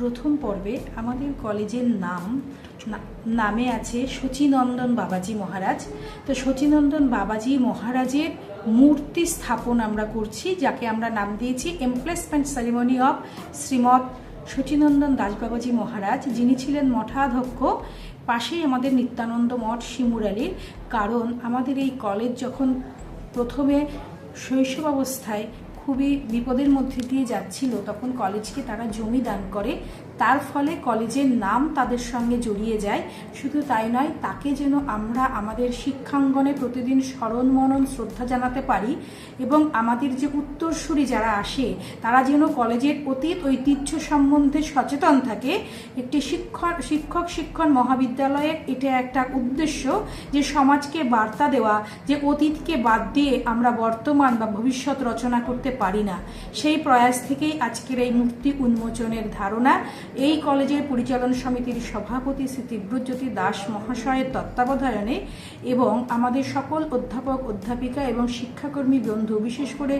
প্রথম পর্বে আমাদের কলেজের নাম নামে আছে শচীনন্দন বাবাজি মহারাজ। তো শচীনন্দন বাবাজি মহারাজের মূর্তি স্থাপন আমরা করছি, যাকে আমরা নাম দিয়েছি emplacement ceremony of Shrimat Shachinandan Das Babaji Maharaj. যিনি ছিলেন মঠাধ্যক্ষ পাশেই আমাদের নিত্যানন্দ মঠ শিমুরালির। কারণ আমাদের এই কলেজ যখন প্রথমে শৈশব অবস্থায় খুবই বিপদের মধ্যে দিয়ে যাচ্ছিল, তখন কলেজকে তারা জমি দান করে। তার ফলে কলেজের নাম তাদের সঙ্গে জড়িয়ে যায়। শুধু তাই নয়, তাকে যেন আমরা আমাদের শিক্ষাঙ্গনে প্রতিদিন স্মরণ মনন শ্রদ্ধা জানাতে পারি এবং আমাদের যে উত্তরসূরি যারা আসে, তারা যেন কলেজের অতীত ঐতিহ্য সম্বন্ধে সচেতন থাকে। একটি শিক্ষক শিক্ষক শিক্ষণ মহাবিদ্যালয়ের এটা একটা উদ্দেশ্য যে সমাজকে বার্তা দেওয়া, যে অতীতকে বাদ দিয়ে আমরা বর্তমান বা ভবিষ্যৎ রচনা করতে পারি না। সেই প্রয়াস থেকেই আজকের এই মুক্তি উন্মোচনের ধারণা এই কলেজের পরিচালন সমিতির সভাপতি শ্রী তীব্রজ্যোতি দাস মহাশয়ের তত্ত্বাবধানে এবং আমাদের সকল অধ্যাপক, অধ্যাপিকা এবং শিক্ষাকর্মী বন্ধু, বিশেষ করে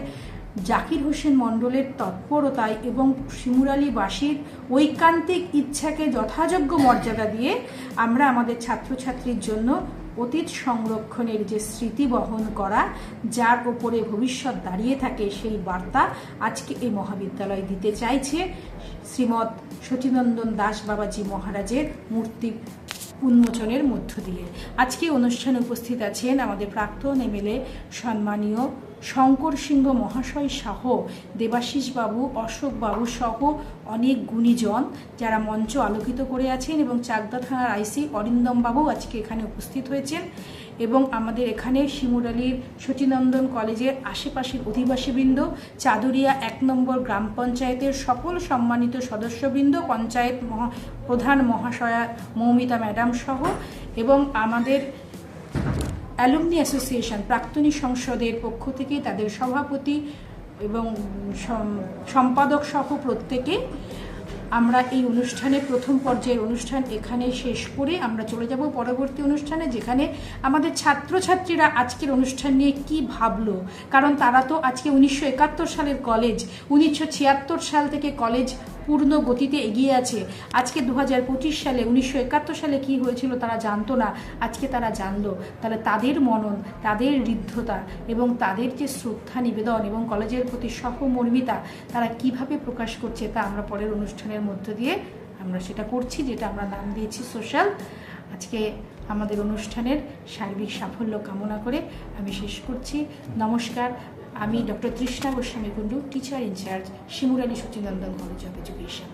জাকির হোসেন মণ্ডলের তৎপরতায় এবং শিমুরালীবাসীর ঐকান্তিক ইচ্ছাকে যথাযোগ্য মর্যাদা দিয়ে আমরা আমাদের ছাত্রছাত্রীর জন্য অতীত সংরক্ষণের যে স্মৃতি বহন করা, যার ওপরে ভবিষ্যৎ দাঁড়িয়ে থাকে সেই বার্তা আজকে এই মহাবিদ্যালয় দিতে চাইছে শ্রীমৎ সচিনন্দন দাস বাবাজি মহারাজের মূর্তি উন্মোচনের মধ্য দিয়ে। আজকে অনুষ্ঠানে উপস্থিত আছেন আমাদের প্রাক্তন এমএলএ সম্মানীয় শঙ্কর সিংহ মহাশয় সহ দেবাশিস বাবু, অশোক বাবু সহ অনেক গুণীজন যারা মঞ্চ আলোকিত করে আছেন এবং চাকদা থানার আইসি অরিন্দম বাবু আজকে এখানে উপস্থিত হয়েছেন এবং আমাদের এখানে শিমুরালির সচিনন্দন কলেজের আশেপাশের অধিবাসীবৃন্দ, চাদুরিয়া এক নম্বর গ্রাম পঞ্চায়েতের সকল সম্মানিত সদস্যবৃন্দ, পঞ্চায়েত মহা, প্রধান মহাশয়া মৌমিতা ম্যাডাম সহ এবং আমাদের অ্যালুমনি অ্যাসোসিয়েশন প্রাক্তনী সংসদের পক্ষ থেকে তাদের সভাপতি এবং সম- সম্পাদক সহ প্রত্যেকে আমরা এই অনুষ্ঠানে প্রথম পর্যায়ের অনুষ্ঠান এখানে শেষ করে আমরা চলে যাব পরবর্তী অনুষ্ঠানে, যেখানে আমাদের ছাত্রছাত্রীরা আজকের অনুষ্ঠান নিয়ে কি ভাবলো। কারণ তারা তো আজকে উনিশশো একাত্তর সালের কলেজ উনিশশো ছিয়াত্তর সাল থেকে কলেজ পূর্ণ গতিতে এগিয়ে আছে। আজকে দু হাজার পঁচিশ সালে, উনিশশো একাত্তর সালে কি হয়েছিল তারা জানতো না। আজকে তারা জানলো। তাহলে তাদের মনন, তাদের ঋদ্ধতা এবং তাদের যে শ্রদ্ধা নিবেদন এবং কলেজের প্রতি সহমর্মিতা, তারা কীভাবে প্রকাশ করছে তা আমরা পরের অনুষ্ঠানের মধ্য দিয়ে আমরা সেটা করছি, যেটা আমরা নাম দিয়েছি সোশ্যাল। আজকে আমাদের অনুষ্ঠানের সার্বিক সাফল্য কামনা করে আমি শেষ করছি। নমস্কার আমি doctor Trishna Goswami Kundu teacher in charge Shimurani Sachinandan college of education